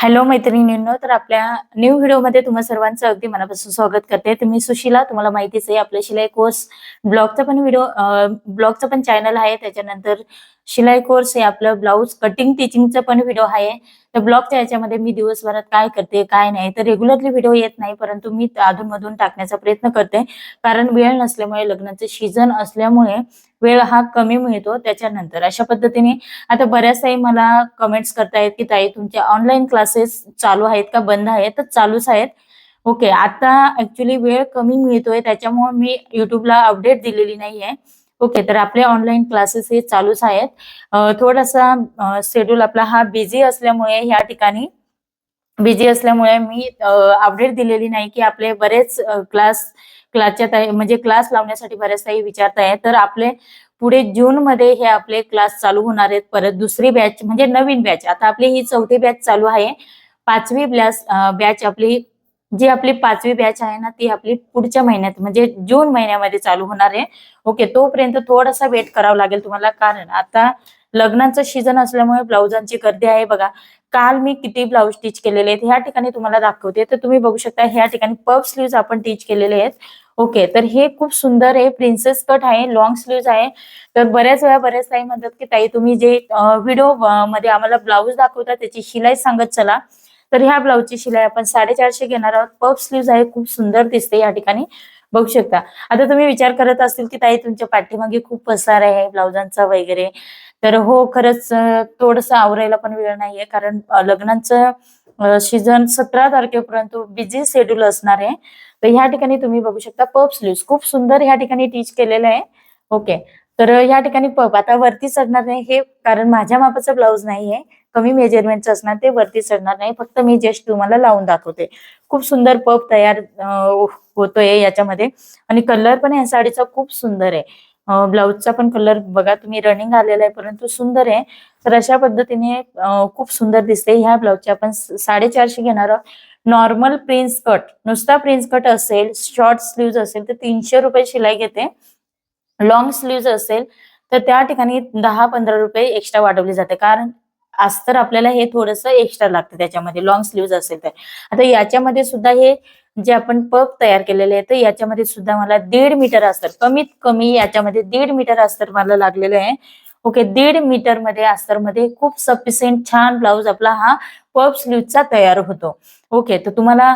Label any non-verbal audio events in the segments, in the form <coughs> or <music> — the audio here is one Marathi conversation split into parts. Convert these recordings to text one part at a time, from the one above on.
हॅलो मैत्रिणींनो तर आपल्या न्यू व्हिडिओमध्ये तुम्हा सर्वांचं अगदी मनापासून स्वागत करते. तर मी सुशीला तुम्हाला माहितीच आहे आपल्या शिलाई कोर्स ब्लॉगचा पण व्हिडिओ ब्लॉगचा पण चॅनल आहे. त्याच्यानंतर शिलाई कोर्स हे आपलं ब्लाऊज कटिंग टीचिंगचा पण व्हिडिओ आहे. तर ब्लॉगच्या याच्यामध्ये मी दिवसभरात काय करते काय नाही तर रेग्युलरली व्हिडिओ येत नाही परंतु मी अधूनमधून टाकण्याचा प्रयत्न करते. कारण वेळ नसल्यामुळे लग्नाचं सीझन असल्यामुळे वेळ हा कमी मिळतो त्याच्यानंतर. अशा पद्धतीने आता बऱ्याचशाही मला कमेंट्स करतायत की ताई तुमचे ऑनलाईन क्लासेस चालू आहेत का? बंद आहेत? तर चालूच आहेत. ओके आता ऍक्च्युली वेळ कमी मिळतोय त्याच्यामुळे मी युट्यूबला अपडेट दिलेली नाहीये. ओके तर आपले ऑनलाईन क्लासेस हे चालूच आहेत. थोडासा शेड्यूल आपला हा बिझी असल्यामुळे या ठिकाणी बिझी असल्यामुळे मी अपडेट दिलेली नाही की आपले बरेच क्लास क्लासच्या ताई म्हणजे क्लास लावण्यासाठी बऱ्याच विचारत आहे तर आपले पुढे जून मध्ये हे आपले क्लास चालू होणार आहेत. परत दुसरी बॅच म्हणजे नवीन बॅच आता आपली ही चौथी बॅच चालू आहे. पाचवी बॅच बॅच आपली जी आपली पाचवी बॅच आहे ना ती आपली पुढच्या महिन्यात म्हणजे जून महिन्यामध्ये चालू होणार आहे. ओके तोपर्यंत थोडासा वेट करावा लागेल तुम्हाला कारण आता लग्नाचं सीझन असल्यामुळे ब्लाउजांची गर्दी आहे बघा. काल मी किती ब्लाऊज स्टिच केलेले आहेत ह्या ठिकाणी तुम्हाला दाखवते. तर तुम्ही बघू शकता ह्या ठिकाणी पफ स्लीव्ह आपण टीच केलेले आहेत. ओके तर हे खूप सुंदर आहे प्रिन्सेस कट आहे लॉंग स्लीव्ह आहे. तर बऱ्याच वेळा बऱ्याच ताई म्हणतात की ताई तुम्ही जे व्हिडिओमध्ये आम्हाला ब्लाऊज दाखवता त्याची शिलाई सांगत चला. तर ह्या ब्लाऊजची शिलाई आपण साडेचारशे घेणार आहोत. पफ स्लीव्ह आहे खूप सुंदर दिसते या ठिकाणी. बघू शकता. आता तुम्ही विचार करत असतील की ताई तुमच्या पाठीमागे खूप पसार आहे ब्लाउजांचा वगैरे. तर हो खरंच थोडस आवरायला पण वेळ नाहीये कारण अ, लग्नाचं सीझन सतरा तारखेपर्यंत बिझी शेड्यूल असणार आहे. तर ह्या ठिकाणी तुम्ही बघू शकता पप स्लीव्ह खूप सुंदर ह्या ठिकाणी टीच केलेलं आहे. ओके तर ह्या ठिकाणी पप आता वरती चढणार नाही हे कारण माझ्या मापाचं ब्लाऊज नाहीये. कमी मेजरमेंटचं असणार ते वरती चढणार नाही. फक्त मी जस्ट तुम्हाला लावून दाखवते. खूप सुंदर पप तयार होतोय याच्यामध्ये. आणि कलर पण या साडीचा खूप सुंदर आहे. ब्लाऊजचा पण कलर बघा तुम्ही रनिंग आलेला आहे परंतु सुंदर आहे. तर अशा पद्धतीने खूप सुंदर दिसते ह्या ब्लाऊजचे आपण साडेचारशे घेणार नॉर्मल प्रिन्स कट नुसता प्रिन्स कट असेल शॉर्ट स्लीव्ह असेल तर तीनशे रुपये शिलाई घेते. लॉंग स्लीव्ह असेल तर त्या ठिकाणी दहा पंधरा रुपये एक्स्ट्रा वाढवले जाते. कारण अस्तर आपल्याला हे थोडस एक्स्ट्रा लागतं त्याच्यामध्ये लॉंग स्लीव्ह असेल तर. आता याच्यामध्ये सुद्धा हे जे आपण पप तयार केलेले आहे तर याच्यामध्ये सुद्धा मला दीड मीटर अस्तर कमीत कमी याच्यामध्ये दीड मीटर अस्तर मला लागलेलं आहे. ओके दीड मीटरमध्ये अस्तरमध्ये खूप सफिशियंट छान ब्लाऊज आपला हा पप स्लीव्हचा तयार होतो. ओके तर तुम्हाला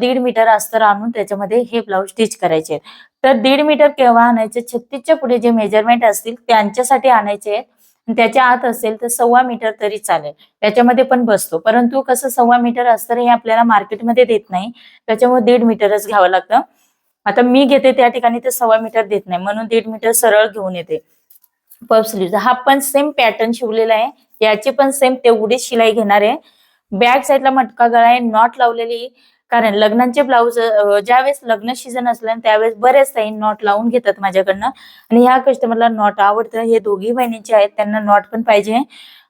दीड मीटर अस्तर आणून त्याच्यामध्ये हे ब्लाऊज स्टिच करायचे आहेत. तर दीड मीटर केव्हा आणायचे? छत्तीसच्या पुढे जे मेजरमेंट असतील त्यांच्यासाठी आणायचे आहेत. त्याच्या आत असेल तर सव्वा मीटर तरी चालेल. त्याच्यामध्ये पण बसतो. परंतु कसं सव्वा मीटर असतं हे आपल्याला मार्केटमध्ये देत नाही. त्याच्यामुळे दीड मीटरच घ्यावं लागतं. आता मी घेते त्या ठिकाणी ते सव्वा मीटर देत नाही. म्हणून दीड मीटर सरळ घेऊन येते. पफ स्लीव हा पण सेम पॅटर्न शिवलेला आहे. याची पण सेम तेवढीच शिलाई घेणार आहे. बॅक साईडला मटका गळा आहे. नॉट लावलेली कारण लग्नाचे ब्लाऊज ज्यावेळेस लग्न सीझन असलं त्यावेळेस बरेच ताई नॉट लावून घेतात माझ्याकडनं. आणि ह्या कस्टमरला नॉट आवडतं. हे दोघी बहिणींचे आहेत. त्यांना नॉट पण पाहिजे.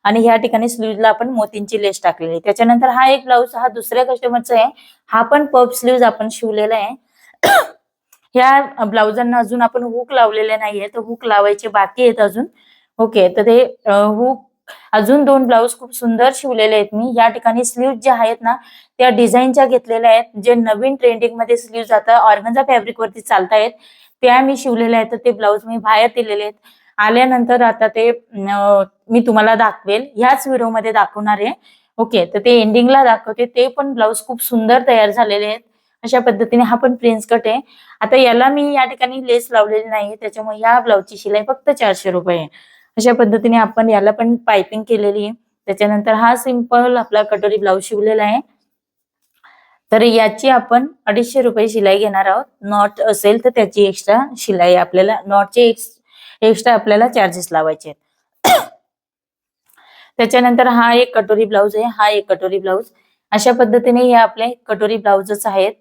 आणि ह्या ठिकाणी स्लीवला आपण मोतींची लेस टाकलेली त्याच्यानंतर हा एक ब्लाऊज हा दुसऱ्या कस्टमरचा आहे. हा पण पप स्लीव्ह आपण शिवलेला आहे. <coughs> ह्या ब्लाउजांना अजून आपण हुक लावलेले नाहीये. तर हुक लावायचे बाकी आहेत अजून. ओके तर ते हुक अजून दोन ब्लाऊज खूप सुंदर शिवलेले आहेत मी. या ठिकाणी स्लीव्ह ज्या आहेत ना त्या डिझाईनच्या घेतलेल्या आहेत जे नवीन ट्रेंडिंगमध्ये स्लीव्ह जातात ऑर्गन्झा फॅब्रिक वरती चालतायत त्या मी शिवलेल्या आहेत. ते ब्लाऊज मी बाहेर दिलेले आहेत. आल्यानंतर आता ते मी तुम्हाला दाखवेल. ह्याच व्हिडिओमध्ये दाखवणार आहे. ओके तर ते एंडिंगला दाखवते. ते पण ब्लाऊज खूप सुंदर तयार झालेले आहेत. अशा पद्धतीने हा पण प्रिन्स कट आहे. आता याला मी या ठिकाणी लेस लावलेली नाही त्याच्यामुळे या ब्लाऊजची शिलाई फक्त चारशे रुपये आहे. अशा पद्धतीने आपण याला पण पायपिंग केलेली आहे. त्याच्यानंतर हा सिंपल आपला कटोरी ब्लाऊज शिवलेला आहे. तर याची आपण अडीचशे रुपये शिलाई घेणार आहोत. नॉट असेल तर त्याची एक्स्ट्रा शिलाई आपल्याला नॉटचे एक्स्ट्रा आपल्याला चार्जेस लावायचे आहेत. त्याच्यानंतर हा एक कटोरी ब्लाऊज आहे हा एक कटोरी ब्लाऊज. अशा पद्धतीने हे आपले कटोरी ब्लाऊजच आहेत.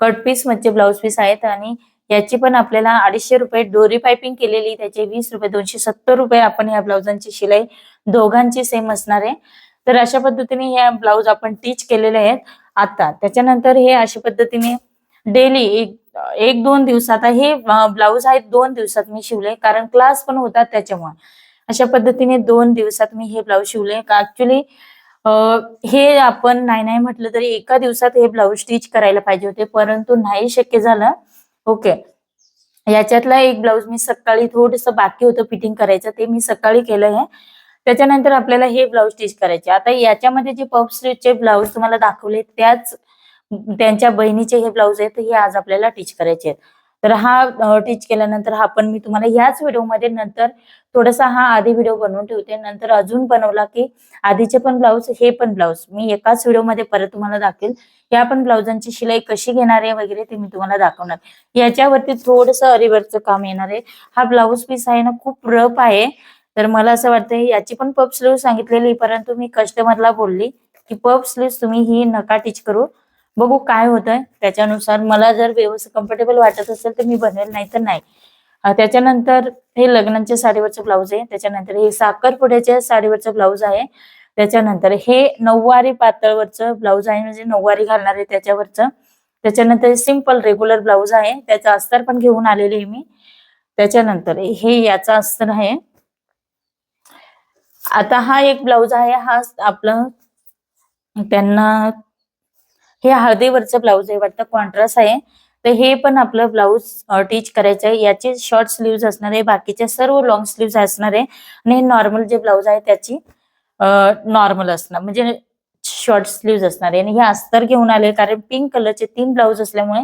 कट पीस मच्छे ब्लाऊज पीस आहेत आणि याची पण आपल्याला अडीचशे रुपये डोरी पायपिंग केलेली त्याचे वीस रुपये दोनशे सत्तर रुपये आपण या ब्लाउजांची शिलाई दोघांची सेम असणार आहे. तर अशा पद्धतीने ह्या ब्लाऊज आपण टीच केलेले आहेत आता. त्याच्यानंतर हे अशा पद्धतीने डेली एक एक दोन दिवसात हे ब्लाऊज आहेत दोन दिवसात मी शिवले कारण क्लास पण होतात त्याच्यामुळे. अशा पद्धतीने दोन दिवसात मी हे ब्लाऊज शिवले. ऍक्च्युली हे आपण नाही नाही म्हटलं तरी एका दिवसात हे ब्लाऊज स्टिच करायला पाहिजे होते परंतु नाही शक्य झालं. ओके. याच्यातला एक ब्लाऊज मी सकाळी थोडस बाकी होतं फिटिंग करायचं ते मी सकाळी केलं आहे त्याच्यानंतर आपल्याला हे ब्लाऊज स्टिच करायचे. आता याच्यामध्ये जे पफ स्टिचचे ब्लाऊज तुम्हाला दाखवले त्याच त्यांच्या बहिणीचे हे ब्लाऊज आहेत हे आज आपल्याला टीच करायचे आहेत. तर हा टीच केल्यानंतर हा पण मी तुम्हाला याच व्हिडिओमध्ये नंतर थोडासा हा आधी व्हिडिओ बनवून ठेवते. नंतर अजून बनवला की आधीचे पण ब्लाऊज हे पण ब्लाऊज मी एकाच व्हिडिओमध्ये परत तुम्हाला दाखवेल. या पण ब्लाऊजांची शिलाई कशी घेणार आहे वगैरे ते मी तुम्हाला दाखवणार. याच्यावरती थोडस अरिवरचं काम येणार आहे. हा ब्लाऊज पीस आहे ना खूप रफ आहे. तर मला असं वाटतं याची पण पप स्लीव सांगितलेली परंतु मी कस्टमरला बोलली की पप स्लीव तुम्ही ही नका टीच करू. बघू काय होतंय. त्याच्यानुसार मला जर व्यवस्थित कम्फर्टेबल वाटत असेल तर मी बनवेल नाही. तर नाही त्याच्यानंतर हे लग्नांच्या साडीवरचं ब्लाऊज आहे. त्याच्यानंतर हे साखरपुड्याच्या साडीवरचं ब्लाऊज आहे. त्याच्यानंतर हे नऊवारी पातळवरचं ब्लाऊज आहे म्हणजे नऊवारी घालणार आहे त्याच्यावरचं. त्याच्यानंतर सिंपल रेग्युलर ब्लाऊज आहे. त्याचा अस्तर पण घेऊन आलेले आहे मी. त्याच्यानंतर हे याचा अस्तर आहे. आता हा एक ब्लाऊज आहे. हा आपलं त्यांना हे हळदीवरचं ब्लाऊज आहे वाटतं कॉन्ट्रास्ट आहे. तर हे पण आपलं ब्लाऊज टीच करायचं आहे. याचे शॉर्ट स्लीव्ह असणार आहे बाकीचे सर्व लॉंग स्लीव्ह असणार आहे. आणि नॉर्मल जे ब्लाऊज आहे त्याची नॉर्मल असणार. म्हणजे शॉर्ट स्लीव्ह असणार आहे. आणि हे अस्तर घेऊन आले कारण पिंक कलरचे तीन ब्लाऊज असल्यामुळे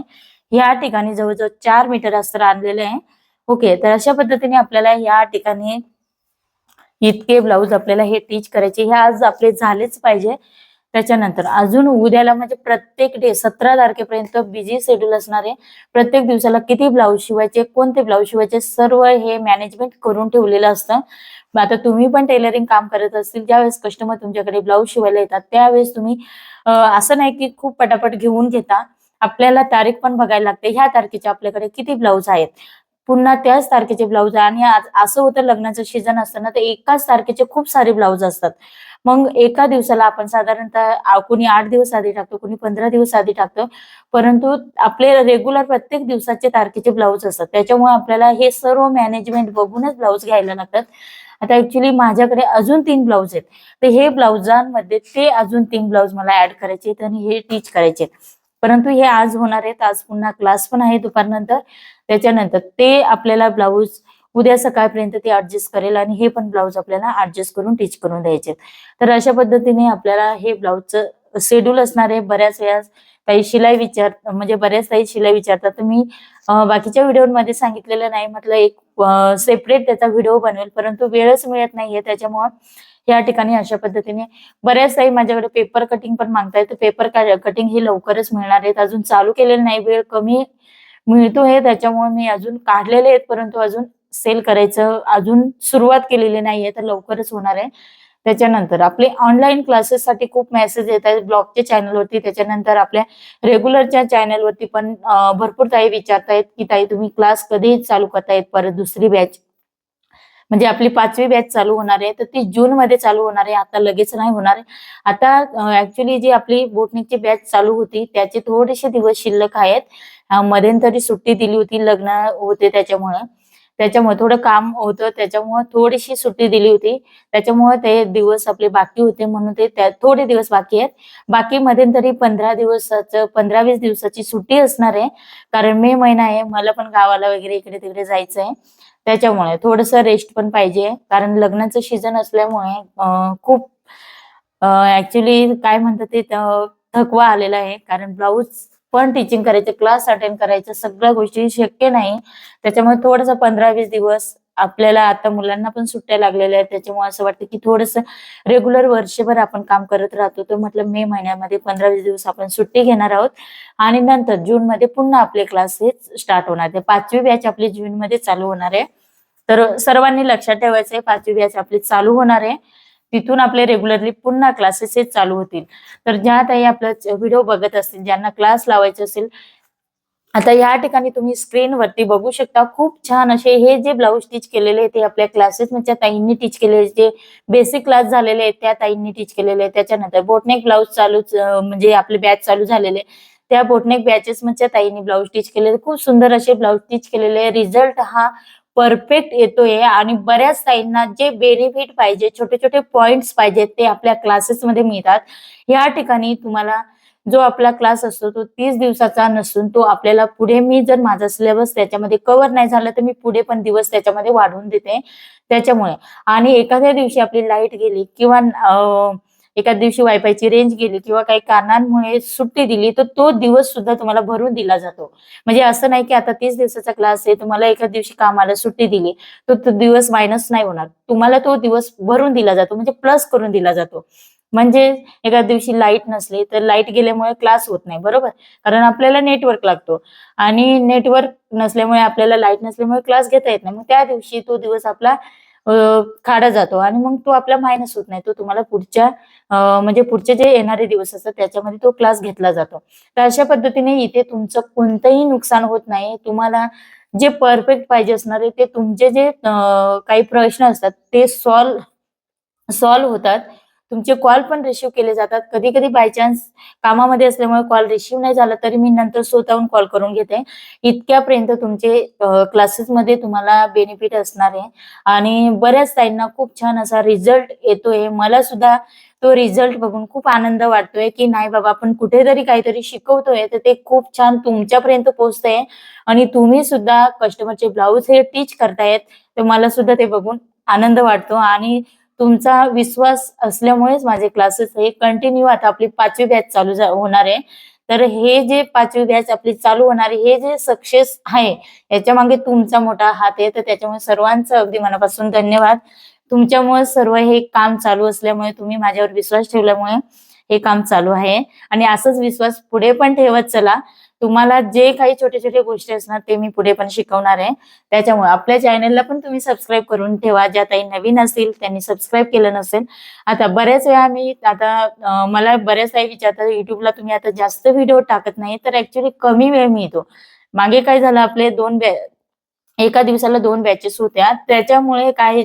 या ठिकाणी जवळजवळ चार मीटर अस्तर आणलेले आहे. ओके तर अशा पद्धतीने आपल्याला या ठिकाणी इतके ब्लाऊज आपल्याला हे टीच करायचे. हे आज आपले झालेच पाहिजे. त्याच्यानंतर अजून उद्याला म्हणजे प्रत्येक डे सतरा तारखेपर्यंत बिझी शेड्यूल असणार आहे प्रत्येक दिवसाला किती ब्लाऊज शिवायचे कोणते ब्लाऊज शिवायचे सर्व हे मॅनेजमेंट करून ठेवलेलं असतं. आता तुम्ही पण टेलरिंग काम करत असतील ज्यावेळेस कस्टमर तुमच्याकडे ब्लाऊज शिवायला येतात त्यावेळेस तुम्ही असं नाही की खूप पटापट घेऊन घेता. आपल्याला तारीख पण बघायला लागते ह्या तारखेचे आपल्याकडे किती ब्लाऊज आहेत? पुन्हा त्याच तारखेचे ब्लाऊज आणि असं होतं लग्नाचं सीझन असताना तर एकाच तारखेचे खूप सारे ब्लाऊज असतात. मग एका दिवसाला आपण साधारणतः कुणी आठ दिवस आधी टाकतो कुणी पंधरा दिवस आधी टाकतो. परंतु आपले रेग्युलर प्रत्येक दिवसाचे तारखेचे ब्लाऊज असतात. त्याच्यामुळे आपल्याला हे सर्व मॅनेजमेंट बघूनच ब्लाऊज घ्यायला लागतात. आता ऍक्च्युली माझ्याकडे अजून तीन ब्लाऊज आहेत. तर हे ब्लाऊजांमध्ये ते अजून तीन ब्लाऊज मला ऍड करायचे आहेत आणि हे टीच करायचे परंतु हे आज होणार आहेत. आज पुन्हा क्लास पण आहे दुपारनंतर. त्याच्यानंतर ते आपल्याला ब्लाऊज उद्या सकाळपर्यंत ते ऍडजस्ट करेल आणि हे पण ब्लाऊज आपल्याला ऍडजस्ट करून टीच करून द्यायचे तर अशा पद्धतीने आपल्याला हे ब्लाऊजचं शेड्यूल असणार आहे. बऱ्याच वेळा काही शिलाई विचार म्हणजे बऱ्याच काही शिलाई विचारतात. तर मी बाकीच्या व्हिडिओमध्ये सांगितलेलं नाही म्हटलं एक सेपरेट त्याचा व्हिडिओ बनवेल परंतु वेळच मिळत नाहीये त्याच्यामुळं या ठिकाणी अशा पद्धतीने. बऱ्याच काही माझ्याकडे पेपर कटिंग पण मागताय तर पेपर कटिंग हे लवकरच मिळणार आहेत. अजून चालू केलेलं नाही वेळ कमी मिळतो हे त्याच्यामुळे मी अजून काढलेले आहेत परंतु अजून सेल करायचं अजून सुरुवात केलेली नाहीये तर लवकरच होणार आहे. त्याच्यानंतर आपले ऑनलाईन क्लासेससाठी खूप मेसेज येत आहेत. ब्लॉगच्या चॅनलवरती त्याच्यानंतर आपल्या रेग्युलरच्या चॅनलवरती पण भरपूर ताई विचारतायत की ताई तुम्ही क्लास कधी चालू करतायत? परत दुसरी बॅच म्हणजे आपली पाचवी बॅच चालू होणार आहे. तर ती जून मध्ये चालू होणार आहे. आता लगेच नाही होणार आहे. आता ऍक्च्युली जी आपली बोटनिकची बॅच चालू होती त्याचे थोडेसे दिवस शिल्लक आहेत. मध्यंतरी सुट्टी दिली होती लग्न होते त्याच्यामुळे. त्याच्यामुळे थोडं काम होतं त्याच्यामुळे थोडीशी सुट्टी दिली होती. त्याच्यामुळे ते दिवस आपले बाकी होते म्हणून ते त्या थोडे दिवस बाकी आहेत. बाकी मध्यंतरी पंधरा दिवसाचं पंधरा वीस दिवसाची सुट्टी असणार आहे. कारण मे महिना आहे मला पण गावाला वगैरे इकडे तिकडे जायचं आहे त्याच्यामुळे थोडस रेस्ट पण पाहिजे. कारण लग्नाचं सीझन असल्यामुळे खूप ऍक्च्युली काय म्हणतात ते थकवा आलेला आहे. कारण ब्लाऊज पण टीचिंग करायचं क्लास अटेंड करायचं सगळ्या गोष्टी शक्य नाही. त्याच्यामुळे थोडस पंधरा वीस दिवस आपल्याला आता मुलांना पण सुट्ट्या लागलेल्या आहेत. त्याच्यामुळे असं वाटतं की थोडस रेग्युलर वर्षभर आपण काम करत राहतो. तर म्हटलं मे महिन्यामध्ये पंधरा वीस दिवस आपण सुट्टी घेणार आहोत. आणि नंतर जून मध्ये पुन्हा आपले क्लासेस स्टार्ट होणार आहे. पाचवी बॅच आपली जून मध्ये चालू होणार आहे. तर सर्वांनी लक्षात ठेवायचं आहे पाचवी बॅच आपली चालू होणार आहे. तिथून आपले रेग्युलरली पुन्हा क्लासेस चालू होतील. तर ज्या ताई आपला व्हिडिओ बघत असतील ज्यांना क्लास लावायचे असेल आता या ठिकाणी तुम्ही स्क्रीनवरती बघू शकता. खूप छान असे हे जे ब्लाऊज टीच केलेले ते आपल्या क्लासेस म्हणजे ताईंनी टीच केलेले जे बेसिक क्लास झालेले आहेत त्या ताईंनी टीच केलेले आहेत. त्याच्यानंतर बोटनेक ब्लाऊज चालू म्हणजे आपले बॅच चालू झालेले त्या बोटनेक बॅचेस म्हणजे ताईंनी ब्लाऊज स्टिच केलेले खूप सुंदर असे ब्लाऊज टीच केलेले रिझल्ट हा परफेक्ट येतोय आणि बऱ्याच ताईंना जे बेनिफिट पाहिजे छोटे छोटे पॉइंट्स पाहिजेत ते आपल्या क्लासेसमध्ये मिळतात. या ठिकाणी तुम्हाला जो आपला क्लास असतो तो तीस दिवसाचा नसून तो आपल्याला पुढे मी जर माझा सिलेबस त्याच्यामध्ये कव्हर नाही झाला तर मी पुढे पण दिवस त्याच्यामध्ये वाढवून देते. त्याच्यामुळे आणि एखाद्या दिवशी आपली लाइट गेली किंवा एका दिवशी वायफायची रेंज गेली किंवा काही कारणांमुळे सुट्टी दिली तर तो दिवस सुद्धा तुम्हाला भरून दिला जातो. म्हणजे असं नाही की आता तीस दिवसाचा क्लास आहे तुम्हाला एका दिवशी कामाला सुट्टी दिली तर तो दिवस मायनस नाही होणार. तुम्हाला तो दिवस भरून दिला जातो म्हणजे प्लस करून दिला जातो. म्हणजे एका दिवशी लाइट नसली तर लाइट गेल्यामुळे क्लास होत नाही बरोबर? कारण आपल्याला नेटवर्क लागतो. आणि नेटवर्क नसल्यामुळे आपल्याला लाइट नसल्यामुळे क्लास घेता येत नाही. मग त्या दिवशी तो दिवस आपला काढा जातो. आणि मग तो आपला मायनस होत नाही. तो तुम्हाला पुढच्या म्हणजे पुढचे जे येणारे दिवस असतात त्याच्यामध्ये तो क्लास घेतला जातो. तर अशा पद्धतीने इथे तुमचं कोणतंही नुकसान होत नाही. तुम्हाला जे परफेक्ट पाहिजे असणारे ते तुमचे जे काही प्रश्न असतात ते सॉल्व सॉल्व होतात. तुमचे कॉल पण रिसिव्ह केले जातात. कधी कधी बाय चान्स कामामध्ये असल्यामुळे कॉल रिसिव्ह नाही झाला तरी मी नंतर स्वतःहून कॉल करून घेते. इतक्यापर्यंत तुमचे क्लासेसमध्ये तुम्हाला बेनिफिट असणार आहे. आणि बऱ्याच ताईंना खूप छान असा रिझल्ट येतोय. मला सुद्धा तो रिझल्ट बघून खूप आनंद वाटतोय की नाही बाबा आपण कुठेतरी काहीतरी शिकवतोय. तर ते खूप छान तुमच्यापर्यंत पोहोचतंय. आणि तुम्ही सुद्धा कस्टमरचे ब्लाऊज हे टीच करतायत. तर मला सुद्धा ते बघून आनंद वाटतो. आणि तुमचा विश्वास असल्यामुळेच माझे क्लासेस हे कंटिन्यू आता आपली पाचवी बॅच चालू होणार आहे. तर हे जे पाचवी बॅच आपली चालू होणार आहे हे जे सक्सेस आहे याच्या मागे तुमचा मोठा हात आहे. तर त्याच्यामुळे सर्वांचं अगदी मनापासून धन्यवाद. तुमच्यामुळे सर्व हे काम चालू असल्यामुळे तुम्ही माझ्यावर विश्वास ठेवल्यामुळे हे काम चालू आहे. आणि असंच विश्वास पुढे पण ठेवत चला. तुम्हाला जे काही छोटे छोटे गोष्टी असणार ते मी पुढे पण शिकवणार आहे. त्याच्यामुळे आपल्या चॅनलला पण तुम्ही सबस्क्राईब करून ठेवा. ज्या काही नवीन असतील त्यांनी सबस्क्राईब केलं नसेल. आता बऱ्याच वेळा मी आता मला बऱ्याच काही विचारतात युट्यूबला तुम्ही आता जास्त व्हिडिओ टाकत नाही. तर ऍक्च्युली कमी वेळ मिळतो. मागे काय झालं आपले दोन बॅ एका दिवसाला दोन बॅचेस होत्या. त्याच्यामुळे काय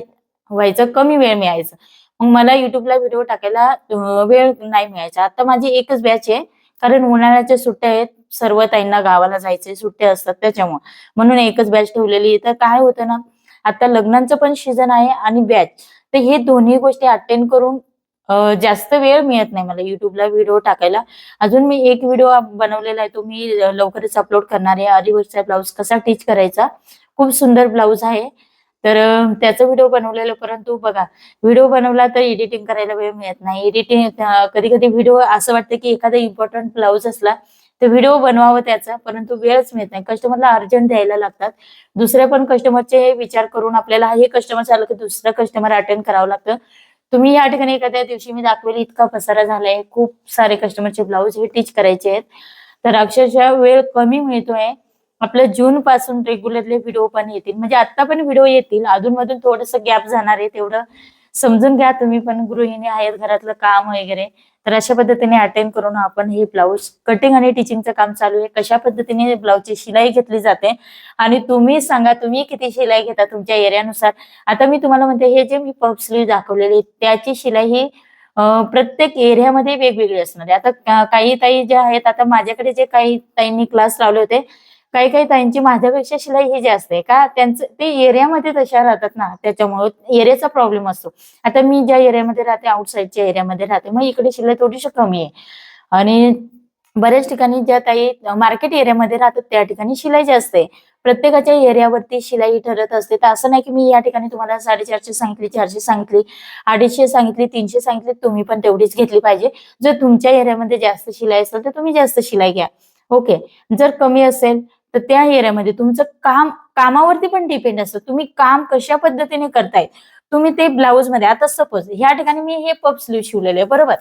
व्हायचं कमी वेळ मिळायचं. मग मला युट्यूबला व्हिडिओ टाकायला वेळ नाही मिळायचा. आता माझी एकच बॅच आहे. कारण उन्हाळ्याच्या सुट्ट्या आहेत. सर्व ताईंना गावाला जायचे सुट्ट्या असतात त्याच्यामुळे. म्हणून एकच बॅच ठेवलेली आहे. तर काय होतं ना आता लग्नांचं पण सीझन आहे आणि बॅच तर हे दोन्ही गोष्टी अटेंड करून जास्त वेळ मिळत नाही मला युट्यूबला व्हिडिओ टाकायला. अजून मी एक व्हिडिओ बनवलेला आहे तो मी लवकरच अपलोड करणार आहे. आदिवासीचा ब्लाऊज कसा टीच करायचा? खूप सुंदर ब्लाऊज आहे. तर त्याचा व्हिडिओ बनवलेला परंतु बघा व्हिडिओ बनवला तर एडिटिंग करायला वेळ मिळत नाही. एडिटिंग कधी कधी व्हिडिओ असं वाटतं की एखादा इम्पॉर्टंट ब्लाऊज असला तर व्हिडिओ बनवावं त्याचा परंतु वेळच मिळत नाही. कस्टमरला अर्जंट द्यायला लागतात. दुसऱ्या पण कस्टमरचे विचार करून आपल्याला हे कस्टमर झालं की दुसरं कस्टमर अटेंड करावं लागतं. तुम्ही या ठिकाणी एखाद्या दिवशी मी दाखवेल इतका पसारा झालाय. खूप सारे कस्टमरचे ब्लाऊज हे टीच करायचे आहेत. तर अक्षरशः वेळ कमी मिळतोय. आपल्या जून पासून रेग्युलरली व्हिडिओ पण येतील. म्हणजे आता पण व्हिडिओ येतील. अधूनमधून थोडस गॅप जाणार आहे तेवढं समजून घ्या तुम्ही पण. गृहिणी आहेत घरातलं काम वगैरे. तर अशा पद्धतीने अटेंड करून आपण हे ब्लाऊज कटिंग आणि टिचिंगचं काम चालू आहे. कशा पद्धतीने ब्लाऊजची शिलाई घेतली जाते? आणि तुम्ही सांगा तुम्ही किती शिलाई घेता तुमच्या एरियानुसार आता मी तुम्हाला म्हणते हे जे मी पफ स्लीव दाखवलेली त्याची शिलाई ही प्रत्येक एरियामध्ये वेगवेगळी असणार आहे. आता काही ताई ज्या आहेत आता माझ्याकडे जे काही ताईंनी क्लास लावले होते काही काही ताईंची माझ्यापेक्षा शिलाई ही जास्त आहे. का? त्यांचं ते एरियामध्ये तशा राहतात ना त्याच्यामुळे एरियाचा प्रॉब्लेम असतो. आता मी ज्या एरियामध्ये राहते आउटसाईडच्या एरियामध्ये राहते मग इकडे शिलाई थोडीशी कमी आहे. आणि बऱ्याच ठिकाणी ज्या ताई मार्केट एरियामध्ये राहतात त्या ठिकाणी शिलाई जास्त आहे. प्रत्येकाच्या एरियावरती शिलाई ठरत असते. तर असं नाही की मी या ठिकाणी तुम्हाला साडेचारशे सांगितली चारशे सांगितली अडीचशे सांगितली तीनशे सांगितली तुम्ही पण तेवढीच घेतली पाहिजे. जर तुमच्या एरियामध्ये जास्त शिलाई असेल तर तुम्ही जास्त शिलाई घ्या. ओके जर कमी असेल तर त्या एरियामध्ये तुमचं काम कामावरती पण डिपेंड असतं. तुम्ही काम कशा पद्धतीने करताय? तुम्ही ते ब्लाऊजमध्ये आता सपोज ह्या ठिकाणी मी हे पप स्लीव शिवलेले आहे बरोबर?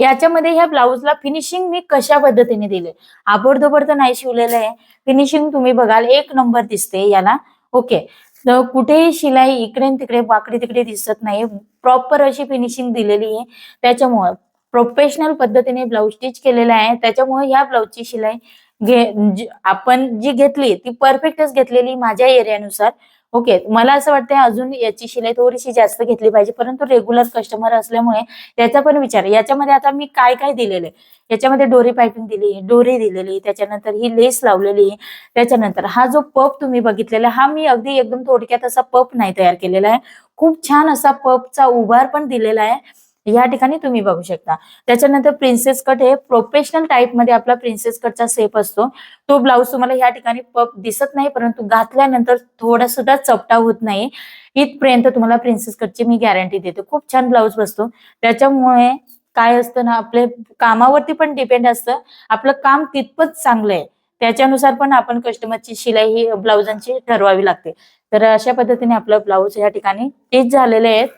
याच्यामध्ये ह्या ब्लाऊजला फिनिशिंग मी कशा पद्धतीने दिले आबडधोबड तर नाही शिवलेलं आहे. फिनिशिंग तुम्ही बघाल एक नंबर दिसते याला. ओके तर कुठेही शिलाई इकडे तिकडे वाकडे तिकडे दिसत नाही. प्रॉपर अशी फिनिशिंग दिलेली आहे. त्याच्यामुळं प्रोफेशनल पद्धतीने ब्लाऊज स्टिच केलेला आहे. त्याच्यामुळे ह्या ब्लाऊजची शिलाई घे आपण जी घेतली ती परफेक्टच घेतलेली माझ्या एरियानुसार ओके मला असं वाटतं अजून याची शिलाई थोडीशी जास्त घेतली पाहिजे परंतु रेग्युलर कस्टमर असल्यामुळे याचा पण विचार याच्यामध्ये आता मी काय काय दिलेलं आहे? याच्यामध्ये डोरी पायपिंग दिली डोरी दिलेली त्याच्यानंतर ही लेस लावलेली त्याच्यानंतर हा जो पप तुम्ही बघितलेला हा मी अगदी एकदम थोडक्यात असा पप नाही तयार केलेला आहे. खूप छान असा पपचा उभार पण दिलेला आहे. या ठिकाणी तुम्ही बघू शकता. त्याच्यानंतर प्रिन्सेस कट हे प्रोफेशनल टाईपमध्ये आपला प्रिन्सेस कटचा सेप असतो. तो ब्लाऊज तुम्हाला या ठिकाणी पप दिसत नाही परंतु घातल्यानंतर थोडा सुद्धा चपटा होत नाही. इथपर्यंत तुम्हाला प्रिन्सेस कटची मी गॅरंटी देते. खूप छान ब्लाऊज बसतो. त्याच्यामुळे काय असतं ना आपले कामावरती पण डिपेंड असतं. आपलं काम तितपत चांगलं आहे. त्याच्यानुसार पण आपण कस्टमरची शिलाई ही ब्लाउजांची ठरवावी लागते. तर अशा पद्धतीने आपलं ब्लाऊज या ठिकाणी टीच झालेले आहेत.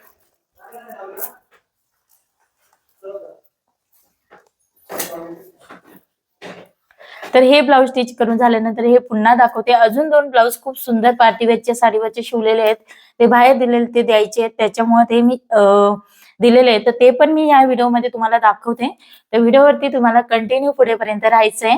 तर हे ब्लाऊज स्टिच करून झाल्यानंतर हे पुन्हा दाखवते. अजून दोन ब्लाऊज खूप सुंदर पार्टीवेअरच्या साडीवरचे शिवलेले आहेत. ते बाहेर दिलेले ते द्यायचे आहेत. त्याच्यामुळे ते मी दिलेले आहेत. तर ते पण मी या व्हिडिओमध्ये तुम्हाला दाखवते. तर व्हिडिओवरती तुम्हाला कंटिन्यू पुढेपर्यंत राहायचंय.